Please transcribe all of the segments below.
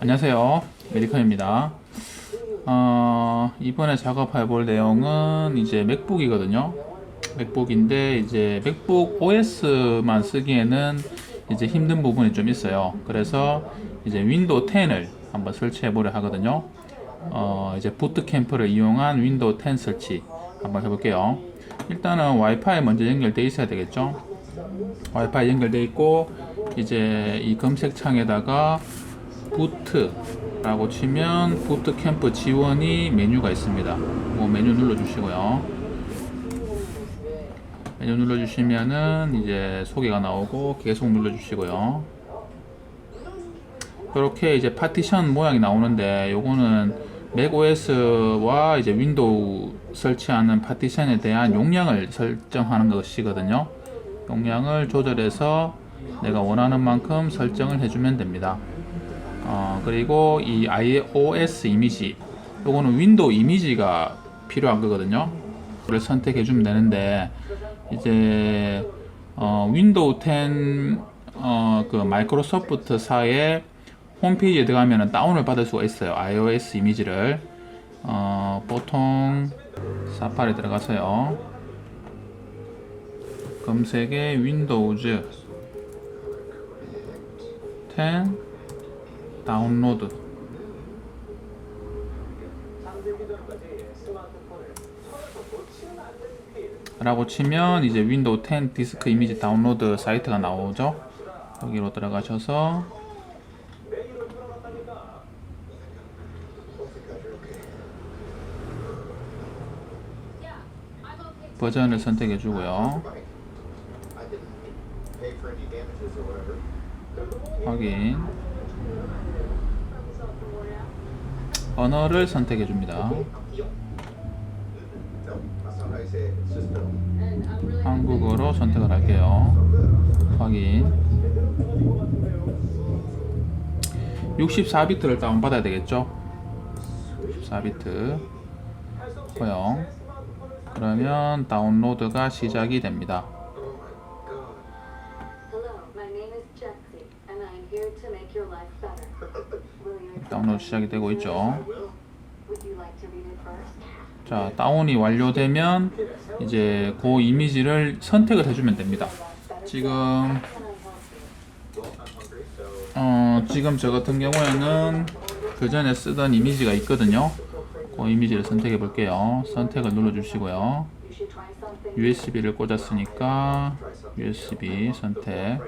안녕하세요. 메디컨입니다. 어, 이번에 작업해 볼 내용은 이제 맥북이거든요. 맥북인데 이제 맥북 OS만 쓰기에는 이제 힘든 부분이 좀 있어요. 그래서 이제 윈도우 10을 한번 설치해 보려 하거든요. 어, 이제 부트캠프를 이용한 윈도우 10 설치 한번 해볼게요. 일단은 와이파이 먼저 연결돼 있어야 되겠죠. 와이파이 연결돼 있고 이제 이 검색창에다가 부트라고 치면 부트 캠프 지원이 메뉴가 있습니다. 그 메뉴 눌러주시고요. 메뉴 눌러주시면은 이제 소개가 나오고 계속 눌러주시고요. 이렇게 이제 파티션 모양이 나오는데 요거는 맥OS와 이제 윈도우 설치하는 파티션에 대한 용량을 설정하는 것이거든요. 용량을 조절해서 내가 원하는 만큼 설정을 해주면 됩니다. 어, 그리고 이 iOS 이미지, 요거는 윈도우 이미지가 필요한 거거든요. 그걸 선택해 주면 되는데, 이제, 어, 윈도우 10, 어, 그 마이크로소프트사의 홈페이지에 들어가면 다운을 받을 수가 있어요. iOS 이미지를. 어, 보통, 사파리 들어가서요. 검색에 윈도우즈 10 다운로드. 라고 치면 이제 윈도우 10 디스크 이미지 다운로드 사이트가 나오죠? 여기로 들어가셔서. 버전을 선택해 주고요. 확인 언어를 선택해 줍니다. 한국어로 선택을 할게요. 확인. 64비트를 다운받아야 되겠죠? 64비트. 허용. 그러면 다운로드가 시작이 됩니다 다운로드 시작이 되고 있죠? Would you like to read it first? 자 다운이 완료되면 이제 그 이미지를 선택을 해주면 됩니다. 지금? 어, 지금 저 같은 경우에는 그 전에 쓰던 이미지가 있거든요. 그 이미지를 선택해 볼게요. 선택을 눌러 주시고요. USB를 꽂았으니까 USB 선택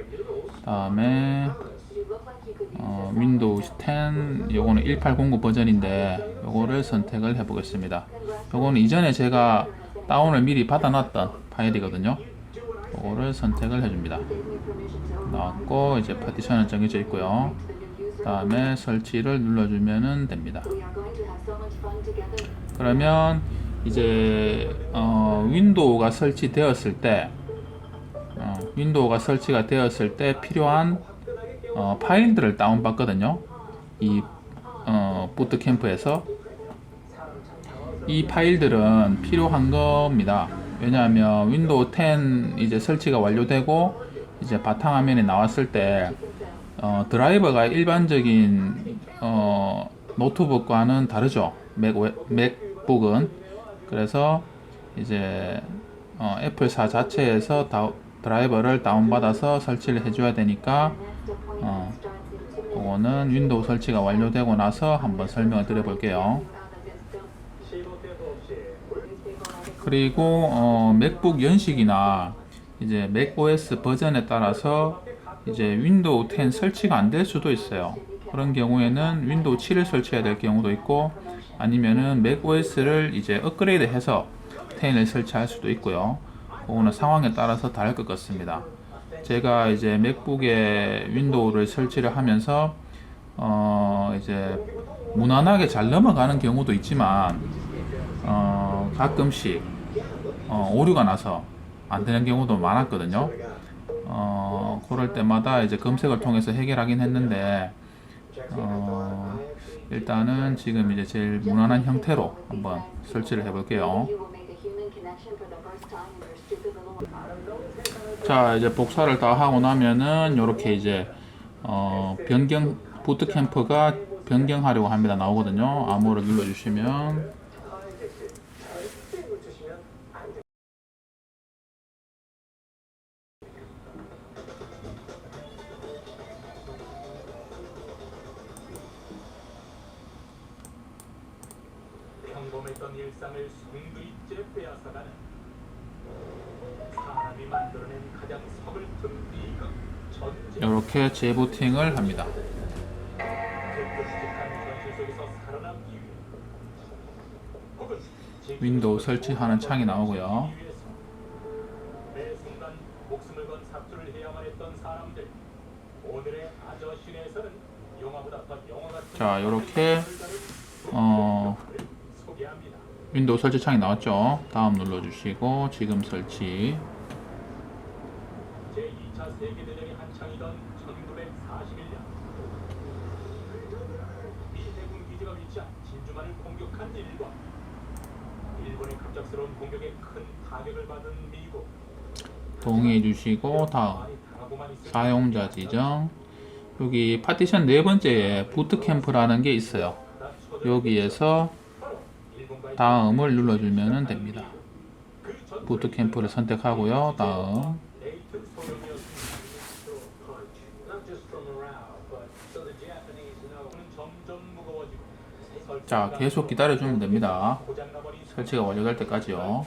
다음에 어, 윈도우 10 요거는 1809 버전인데 요거를 선택을 해 보겠습니다 요거는 이전에 제가 다운을 미리 받아 놨던 파일이거든요 요거를 선택을 to open 나왔고 이제 파티션은 정해져 있고요. 다음에 설치를 눌러주면 됩니다. 그러면 이제 어, 윈도우가 설치되었을 때 어, 윈도우가 설치가 되었을 때 필요한 어, 파일들을 다운받거든요. 이 어, 부트캠프에서 이 파일들은 필요한 겁니다. 왜냐하면 윈도우 10 이제 설치가 완료되고 이제 바탕화면에 나왔을 때 어, 드라이버가 일반적인 어, 노트북과는 다르죠. 맥, 맥북은 그래서 이제 어, 애플사 자체에서 다, 드라이버를 다운받아서 설치를 해줘야 되니까 어. 그거는 윈도우 설치가 완료되고 나서 한번 설명을 드려볼게요. 그리고 어, 맥북 연식이나 이제 맥OS 버전에 따라서 이제 윈도우 10 설치가 안 될 수도 있어요. 그런 경우에는 윈도우 7을 설치해야 될 경우도 있고 아니면은 맥OS를 이제 업그레이드해서 10을 설치할 수도 있고요. 그거는 상황에 따라서 다를 것 같습니다. 제가 이제 맥북에 윈도우를 설치를 하면서 어 이제 무난하게 잘 넘어가는 경우도 있지만 어 가끔씩 어, 오류가 나서 안 되는 경우도 많았거든요. 어, 그럴 때마다 이제 검색을 통해서 해결하긴 했는데, 어, 일단은 지금 이제 제일 무난한 형태로 한번 설치를 해볼게요. 자, 이제 복사를 다 하고 나면은, 요렇게 이제, 어, 변경 부트캠프가 변경하려고 합니다. 나오거든요. 암호를 눌러주시면 평범했던 일상을 송두리째 빼앗아가는 이 이렇게 재부팅을 합니다. 윈도우 설치하는 창이 나오고요. 자, 이렇게 어, 소개합니다. 윈도우 설치 창이 나왔죠. 다음 눌러주시고 지금 설치. 제2차 세계대전이 한창이던 1941년 미 해군 기지가 위치한 진주만을 공격한 일본 일본의 갑작스러운 공격에 큰 타격을 받은 미국 동의해 주시고 다음 사용자 지정 여기 파티션 네 번째에 부트캠프라는 게 있어요. 여기에서 다음을 눌러주면 됩니다. 그 전- 부트캠프를 선택하고요. 다음 자 계속 기다려주면 됩니다. 설치가 완료될 때까지요.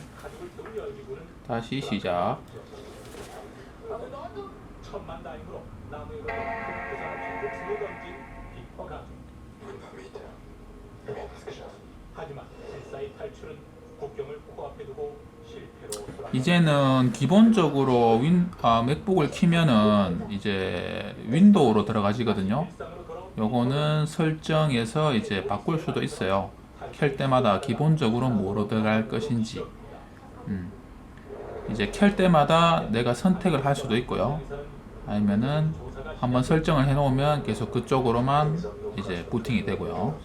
다시 시작. 하지만 실사의 탈출은 이제는 기본적으로 윈, 아, 맥북을 키면은 이제 윈도우로 돌아온 요거는 설정에서 이제 바꿀 수도 있어요. 켤 때마다 기본적으로 뭐로 들어갈 것인지. 음. 이제 켤 때마다 내가 선택을 할 수도 있고요. 아니면은 한번 설정을 해 놓으면 계속 그쪽으로만 이제 부팅이 되고요.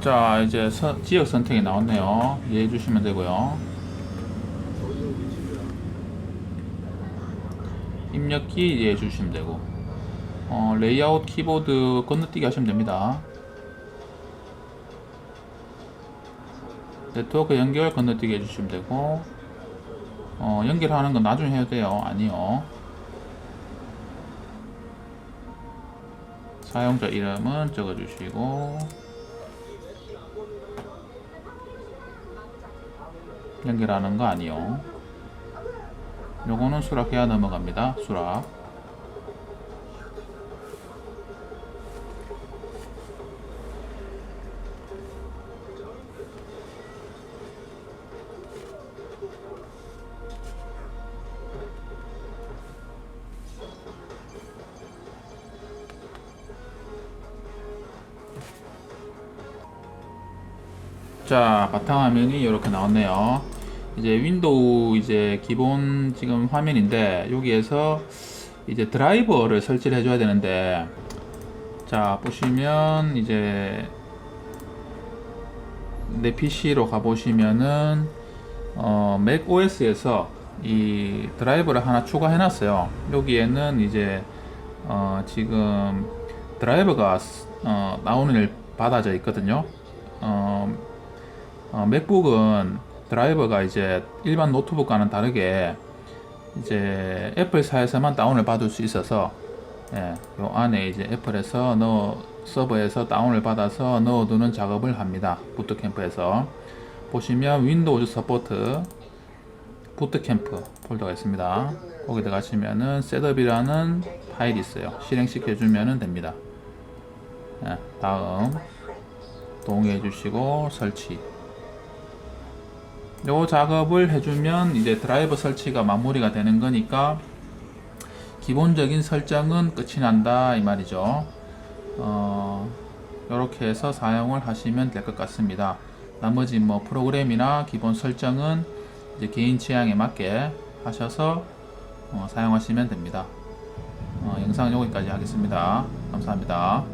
자, 이제 서- 지역 선택이 나왔네요. 이해해 주시면 되고요. 입력기 이해해 주시면 되고. 어, 레이아웃 키보드 건너뛰기 하시면 됩니다. 네트워크 연결 건너뛰기 해주시면 되고 어, 연결하는 건 나중에 해도 돼요. 아니요. 사용자 이름은 적어주시고 연결하는 거 아니요. 요거는 수락해야 넘어갑니다. 수락. 자, 바탕화면이 이렇게 나왔네요. 이제 윈도우 이제 기본 지금 화면인데 여기에서 이제 드라이버를 설치를 해줘야 되는데 자 보시면 이제 내 PC로 가보시면은 어, 맥 OS에서 이 드라이버를 하나 추가해 놨어요. 여기에는 이제 어, 지금 드라이버가 어, 일 받아져 있거든요. 어, 어, 맥북은 드라이버가 이제 일반 노트북과는 다르게 이제 애플사에서만 다운을 받을 수 있어서 예, 요 안에 이제 애플에서 넣어 서버에서 다운을 받아서 넣어두는 작업을 합니다. 부트캠프에서 보시면 윈도우즈 서포트 부트캠프 폴더가 있습니다. 거기 들어가시면은 셋업이라는 파일이 있어요. 실행시켜 주면 됩니다. 예, 다음 동의해 주시고 설치 요 작업을 해주면 이제 드라이버 설치가 마무리가 되는 거니까 기본적인 설정은 끝이 난다 이 말이죠. 어, 이렇게 해서 사용을 하시면 될 것 같습니다. 나머지 뭐 프로그램이나 기본 설정은 이제 개인 취향에 맞게 하셔서 어, 사용하시면 됩니다. 어, 영상 여기까지 하겠습니다. 감사합니다